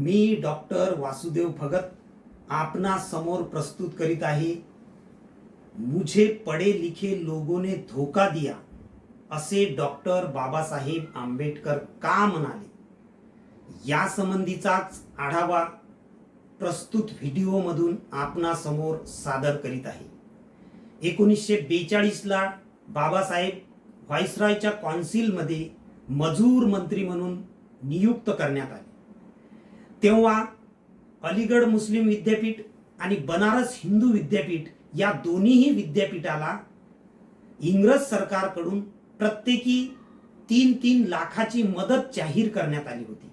मी doctor Vasudev Bhagat आपना समोर प्रस्तुत करीत आहे. मुझे पढे लिखे लोगों ने धोका दिया असे डॉक्टर बाबासाहेब आंबेडकर का म्हणाले? या संबंधीचाच आढावा प्रस्तुत व्हिडिओमधून आपणासमोर सादर करीत आहे. एकोणीसशे बेचाळीसला बाबासाहेब व्हाईसरायच्या कॉन्सिलमध्ये मजूर मंत्री म्हणून नियुक्त करण्यात आले. तेव्हा अलीगड मुस्लिम विद्यापीठ आणि बनारस हिंदू विद्यापीठ या दोन्हीही विद्यापीठाला इंग्रज सरकारकडून प्रत्येकी तीन तीन लाखाची मदत जाहीर करण्यात आली होती.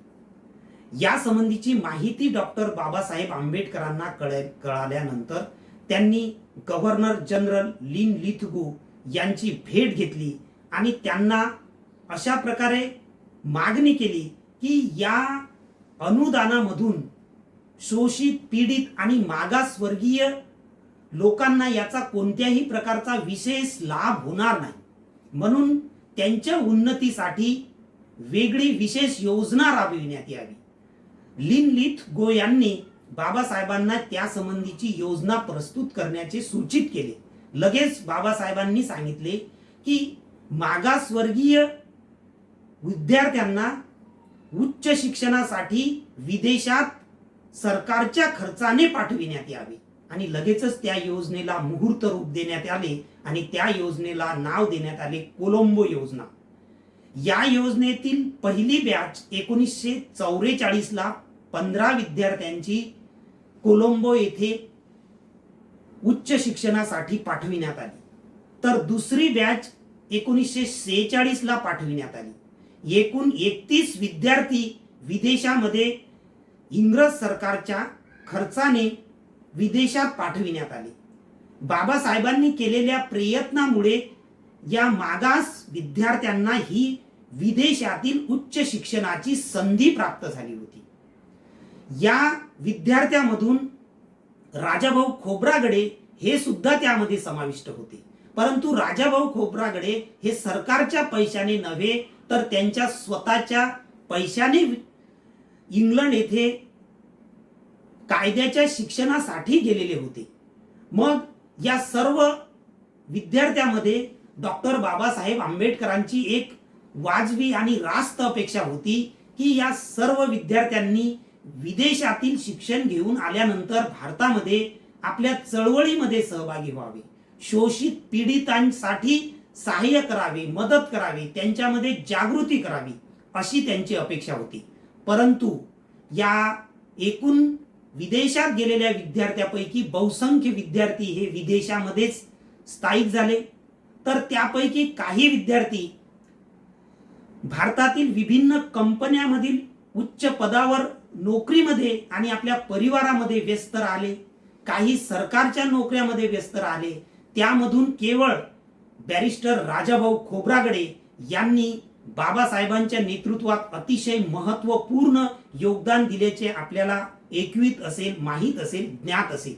या संबंधीची माहिती डॉक्टर बाबासाहेब आंबेडकरांना कळे कळाल्यानंतर त्यांनी गव्हर्नर जनरल लिन लिथगू यांची भेट घेतली आणि त्यांना अशा प्रकारे मागणी केली की या अनुदानामधून शोषित पीडित आणि मागासवर्गीय लोकांना याचा कोणत्याही प्रकारचा विशेष लाभ होणार नाही. म्हणून त्यांच्या उन्नतीसाठी वेगळी विशेष योजना राबविण्यात यावी. लिनलिथ गो यांनी बाबासाहेबांना त्यासंबंधीची योजना प्रस्तुत करण्याचे सूचित केले. लगेच बाबासाहेबांनी सांगितले की मागासवर्गीय विद्यार्थ्यांना उच्च शिक्षणासाठी विदेशात सरकारच्या खर्चाने पाठविण्यात यावे. आणि लगेचच त्या योजनेला मुहूर्त रूप देण्यात आले आणि त्या योजनेला नाव देण्यात आले कोलंबो योजना. या योजनेतील पहिली बॅच एकोणीसशे चौवेचाळीसला पंधरा विद्यार्थ्यांची कोलंबो येथे उच्च शिक्षणासाठी पाठविण्यात आली. तर दुसरी बॅच एकोणीसशे सेहेचाळीस ला पाठविण्यात आली. एकूण एकतीस विद्यार्थी विदेशामध्ये इंग्रज सरकारच्या खर्चाने विदेशात पाठविण्यात आले. बाबासाहेबांनी केलेल्या प्रयत्नामुळे या मागास विद्यार्थ्यांना ही विदेशातील उच्च शिक्षणाची संधी प्राप्त झाली होती. या विद्यार्थ्यामधून राजाभाऊ खोब्रागडे हे सुद्धा त्यामध्ये समाविष्ट होते. परंतु राजाभाऊ खोब्रागडे हे सरकारच्या पैशाने नव्हे तर त्यांच्या स्वतःच्या पैशाने इंग्लंड येथे कायद्याच्या शिक्षणासाठी गेलेले होते. मग या सर्व विद्यार्थ्यामध्ये डॉक्टर बाबासाहेब आंबेडकरांची एक वाजवी आणि रास्त अपेक्षा होती की या सर्व विद्यार्थ्यांनी विदेशातील शिक्षण घेऊन आल्यानंतर भारतामध्ये आपल्या चळवळीमध्ये सहभागी व्हावे. शोषित पीडितांसाठी सहाय्य करावे मदत करावी त्यांच्यामध्ये जागृती करावी अशी त्यांची अपेक्षा होती. परंतु या एकूण विदेशात गेलेल्या विद्यार्थ्यापैकी बहुसंख्य विद्यार्थी हे विदेशामध्येच स्थायिक झाले. तर त्यापैकी काही विद्यार्थी भारतातील विभिन्न कंपन्यामधील उच्च पदावर नोकरीमध्ये आणि आपल्या परिवारामध्ये व्यस्त राहिले. काही सरकारच्या नोकऱ्यामध्ये व्यस्त राहिले. त्यामधून केवळ बॅरिस्टर राजाभाऊ खोब्रागडे यांनी बाबासाहेबांच्या नेतृत्वात अतिशय महत्त्वपूर्ण योगदान दिल्याचे आपल्याला एकवीत असेल माहीत असेल ज्ञात असेल.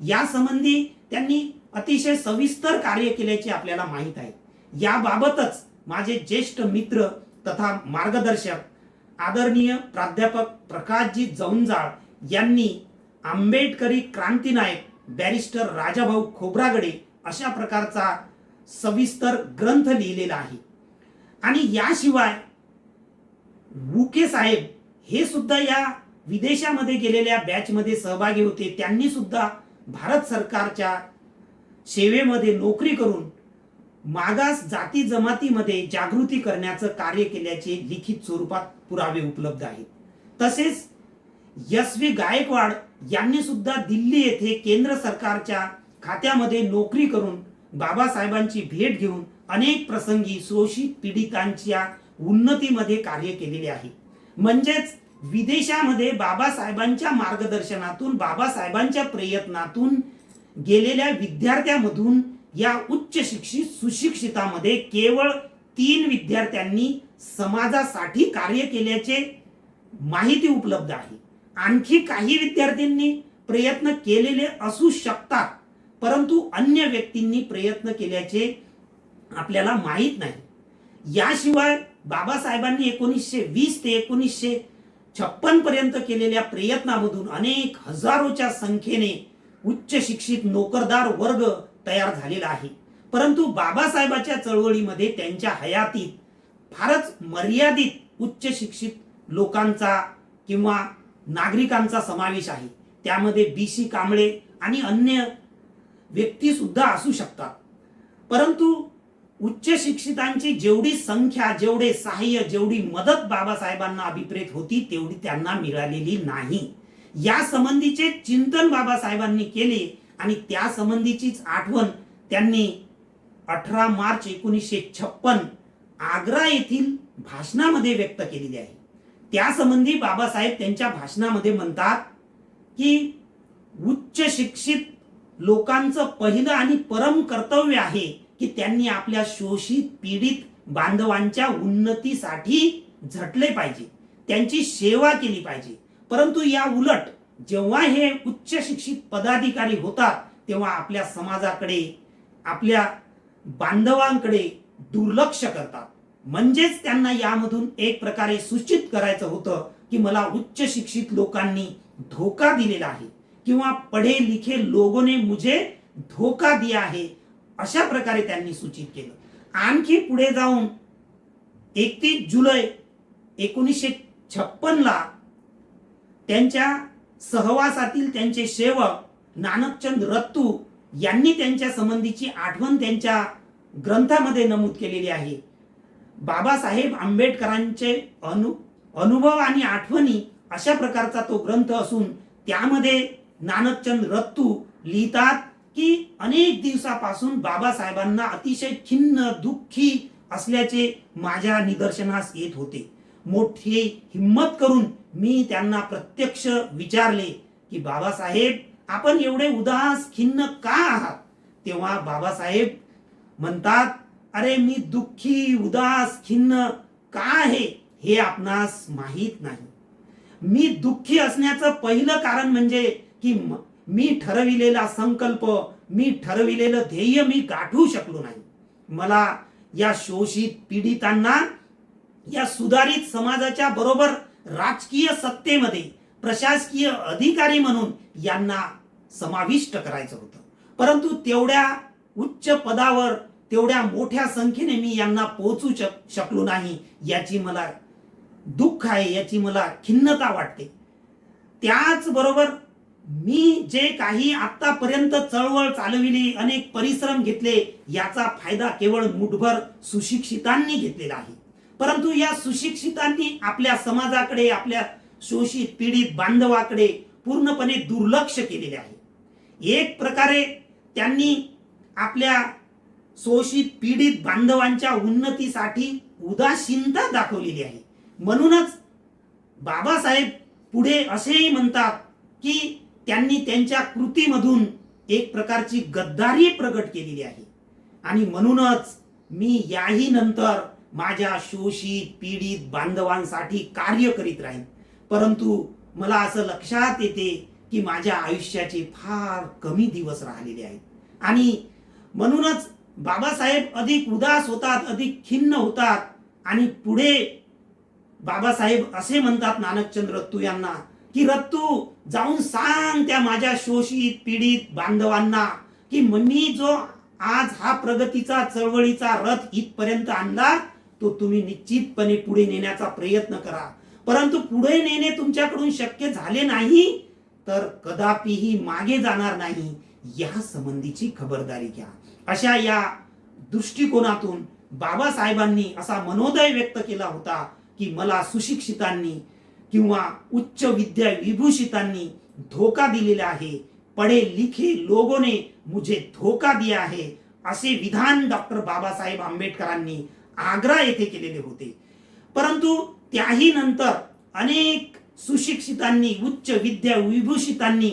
या संबंधी त्यांनी अतिशय सविस्तर कार्य केल्याचे आपल्याला माहीत आहे. याबाबतच माझे ज्येष्ठ मित्र तथा मार्गदर्शक आदरणीय प्राध्यापक प्रकाशजी जौंजाळ यांनी आंबेडकरी क्रांतीनायक बॅरिस्टर राजाभाऊ खोब्रागडे अशा प्रकारचा सविस्तर ग्रंथ लिहिलेला आहे. आणि याशिवाय बुके साहेब हे सुद्धा या विदेशामध्ये गेलेल्या बॅचमध्ये सहभागी होते. त्यांनी सुद्धा भारत सरकारच्या सेवेमध्ये नोकरी करून मागास जाती जमातीमध्ये जागृती करण्याचं कार्य केल्याचे लिखित स्वरूपात पुरावे उपलब्ध आहेत. तसेच एस व्ही गायकवाड यांनी सुद्धा दिल्ली येथे केंद्र सरकारच्या खात्यामध्ये नोकरी करून बाबासाहेबांची भेट घेऊन अनेक प्रसंगी शोषित पीडितांच्या उन्नतीमध्ये कार्य केलेले आहे. म्हणजेच विदेशामध्ये बाबासाहेबांच्या मार्गदर्शनातून बाबासाहेबांच्या प्रयत्नातून गेलेल्या विद्यार्थ्यामधून या उच्च शिक्षित सुशिक्षितामध्ये केवळ तीन विद्यार्थ्यांनी समाजासाठी कार्य केल्याचे माहिती उपलब्ध आहे. आणखी काही विद्यार्थ्यांनी प्रयत्न केलेले असू शकतात. परंतु अन्य व्यक्तींनी प्रयत्न केल्याचे आपल्याला माहीत नाही. याशिवाय बाबासाहेबांनी एकोणीसशे वीस ते एकोणीसशे छप्पन पर्यंत केलेल्या प्रयत्नामधून अनेक हजारोच्या संख्येने उच्च शिक्षित नोकरदार वर्ग तयार झालेला आहे. परंतु बाबासाहेबाच्या चळवळीमध्ये त्यांच्या हयातीत फारच मर्यादित उच्च शिक्षित लोकांचा किंवा नागरिकांचा समावेश आहे. त्यामध्ये बीसी कांबळे आणि अन्य व्यक्ती सुद्धा असू शकतात. परंतु उच्च शिक्षितांची जेवढी संख्या जेवढे सहाय्य जेवढी मदत बाबासाहेबांना अभिप्रेत होती तेवढी त्यांना मिळालेली नाही. या संबंधीचे चिंतन बाबासाहेबांनी केले आणि त्या संबंधीचीच आठवण त्यांनी अठरा मार्च एकोणीसशे छप्पन आग्रा येथील भाषणामध्ये व्यक्त केलेली आहे. त्यासंबंधी बाबासाहेब त्यांच्या भाषणामध्ये म्हणतात की उच्च शिक्षित लोकांचं पहिलं आणि परम कर्तव्य आहे की त्यांनी आपल्या शोषित पीडित बांधवांच्या उन्नतीसाठी झटले पाहिजे. त्यांची सेवा केली पाहिजे. परंतु या उलट जेव्हा हे उच्च शिक्षित पदाधिकारी होतात तेव्हा आपल्या समाजाकडे आपल्या बांधवांकडे दुर्लक्ष करतात. म्हणजेच त्यांना यामधून एक प्रकारे सूचित करायचं होतं की मला उच्च शिक्षित लोकांनी धोका दिलेला आहे. किंवा पढे लिखे लोगों ने मुझे धोका दिया आहे अशा प्रकारे त्यांनी सूचित केलं. आणखी पुढे जाऊन एकतीस जुलै एकोणीसशे छप्पनला त्यांच्या सहवासातील त्यांचे सेवक नानकचंद रत्तू यांनी त्यांच्या संबंधीची आठवण त्यांच्या ग्रंथामध्ये नमूद केलेली आहे. बाबासाहेब आंबेडकरांचे अनु अनुभव आणि आठवणी अशा प्रकारचा तो ग्रंथ असून त्यामध्ये नानकचंद रत्तू लिहितात की अनेक दिवसापासून बाबासाहेबांना अतिशय खिन्न दुःखी असल्याचे माझ्या निदर्शनास येत होते. मोठी हिम्मत करून मी त्यांना प्रत्यक्ष विचारले की बाबासाहेब आपण एवढे उदास खिन्न का आहात? तेव्हा बाबासाहेब म्हणतात अरे मी दुःखी उदास खिन्न का आहे हे आपणास माहीत नाही. मी दुःखी असण्याचं पहिलं कारण म्हणजे की मी ठरविलेला संकल्प मी ठरविलेलं ध्येय मी गाठू शकलो नाही. मला या शोषित पीडितांना या सुधारित समाजाच्या बरोबर राजकीय सत्तेमध्ये प्रशासकीय अधिकारी म्हणून यांना समाविष्ट करायचं होतं. परंतु तेवढ्या उच्च पदावर तेवढ्या मोठ्या संख्येने मी यांना पोहोचू शक शकलो नाही याची मला दुःख आहे याची मला खिन्नता वाटते. त्याचबरोबर मी जे काही आतापर्यंत चळवळ चालविली अनेक परिश्रम घेतले याचा फायदा केवळ मुठभर सुशिक्षितांनी घेतलेला आहे. परंतु या सुशिक्षितांनी आपल्या समाजाकडे आपल्या शोषित पीडित बांधवाकडे पूर्णपणे दुर्लक्ष केलेले आहे. एक प्रकारे त्यांनी आपल्या शोषित पीडित बांधवांच्या उन्नतीसाठी उदासीनता दाखवलेली आहे. म्हणूनच बाबासाहेब पुढे असेही म्हणतात की त्यांनी त्यांच्या कृतीमधून एक प्रकारची गद्दारी प्रकट केलेली आहे. आणि म्हणूनच मी याही नंतर माझ्या शोषित पीडित बांधवांसाठी कार्य करीत राहीन. परंतु मला असं लक्षात येते की माझ्या आयुष्याचे फार कमी दिवस राहिलेले आहेत. आणि म्हणूनच बाबासाहेब अधिक उदास होतात अधिक खिन्न होतात. आणि पुढे बाबासाहेब असे म्हणतात नानकचंद्र रत्तू यांना की रत्तू जाऊन सांग त्या माझ्या शोषित पीडित बांधवांना की मी जो आज हा प्रगतीचा चळवळीचा रथ इथपर्यंत आणला तो तुम्ही निश्चितपणे पुढे नेण्याचा प्रयत्न करा. परंतु पुढे नेणे तुमच्याकडून शक्य झाले नाही तर कदापिही मागे जाणार नाही. या संबंधीची खबरदारी घ्या. अशा या दृष्टिकोनातून बाबासाहेबांनी असा मनोदय व्यक्त केला होता की मला सुशिक्षितांनी किंवा उच्च विद्या विभूषितांनी धोका दिलेला आहे. पढे लिखे लोगों ने मुझे धोका दिया आहे असे विधान डॉक्टर बाबासाहेब आंबेडकरांनी आग्रा येथे केलेले होते. परंतु त्याही नंतर अनेक सुशिक्षितांनी उच्च विद्या विभूषितांनी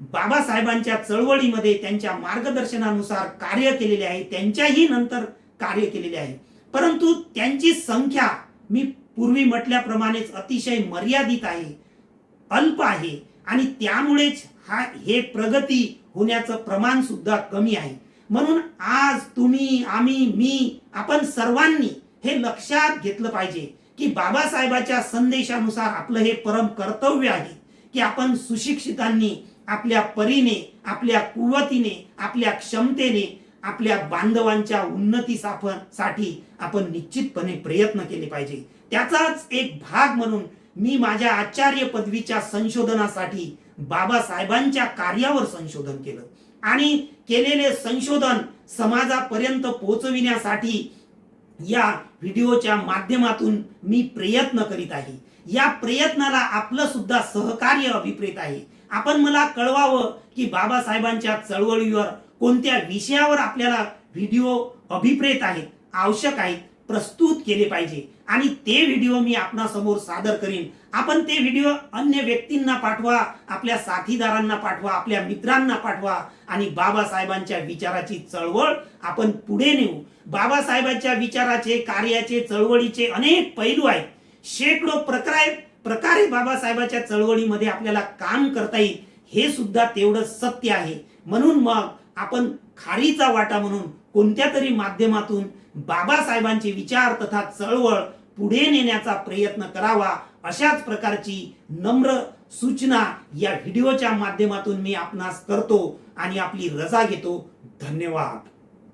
बाबासाहेबांच्या चळवळीमध्ये त्यांच्या मार्गदर्शनानुसार कार्य केलेले आहे त्यांच्याही नंतर कार्य केलेले आहे. परंतु त्यांची संख्या मी पूर्वी म्हटल्याप्रमाणेच अतिशय मर्यादित आहे अल्प आहे आणि त्यामुळेच हा हे प्रगती होण्याचं प्रमाण सुद्धा कमी आहे. म्हणून आज तुम्ही आम्ही मी आपण सर्वांनी हे लक्षात घेतलं पाहिजे की बाबासाहेबाच्या संदेशानुसार आपलं हे परम कर्तव्य आहे की आपण सुशिक्षितांनी आपल्या परीने आपल्या कुवतीने आपल्या क्षमतेने आपल्या बांधवांच्या उन्नतीसाठी आपण निश्चितपणे प्रयत्न केले पाहिजे. त्याचाच एक भाग म्हणून मी माझ्या आचार्य पदवीच्या संशोधनासाठी बाबासाहेबांच्या कार्यावर संशोधन केलं. आणि केलेले संशोधन समाजापर्यंत पोहोचविण्यासाठी या व्हिडिओच्या माध्यमातून मी प्रयत्न करीत आहे. या प्रयत्नाला आपलं सुद्धा सहकार्य अभिप्रेत आहे. आपण मला कळवावं की बाबासाहेबांच्या चळवळीवर कोणत्या विषयावर आपल्याला व्हिडिओ अभिप्रेत आहेत आवश्यक आहेत प्रस्तुत केले पाहिजे. आणि ते व्हिडिओ मी आपणासमोर सादर करीन. आपण ते व्हिडिओ अन्य व्यक्तींना पाठवा आपल्या साथीदारांना पाठवा आपल्या मित्रांना पाठवा. आणि बाबासाहेबांच्या विचाराची चळवळ आपण पुढे नेऊ. बाबासाहेबांच्या विचाराचे कार्याचे चळवळीचे अनेक पैलू आहेत. शेकडो प्रकारे प्रकारे बाबासाहेबांच्या चळवळीमध्ये आपल्याला काम करता येईल. हे सुद्धा तेवढं सत्य आहे. म्हणून मग आपण खारीचा वाटा म्हणून कोणत्या तरी माध्यमातून बाबासाहेबांचे विचार तथा चळवळ पुढे नेण्याचा प्रयत्न करावा अशाच प्रकारची नम्र सूचना या व्हिडिओच्या माध्यमातून मी आपणास करतो आणि आपली रजा घेतो. धन्यवाद.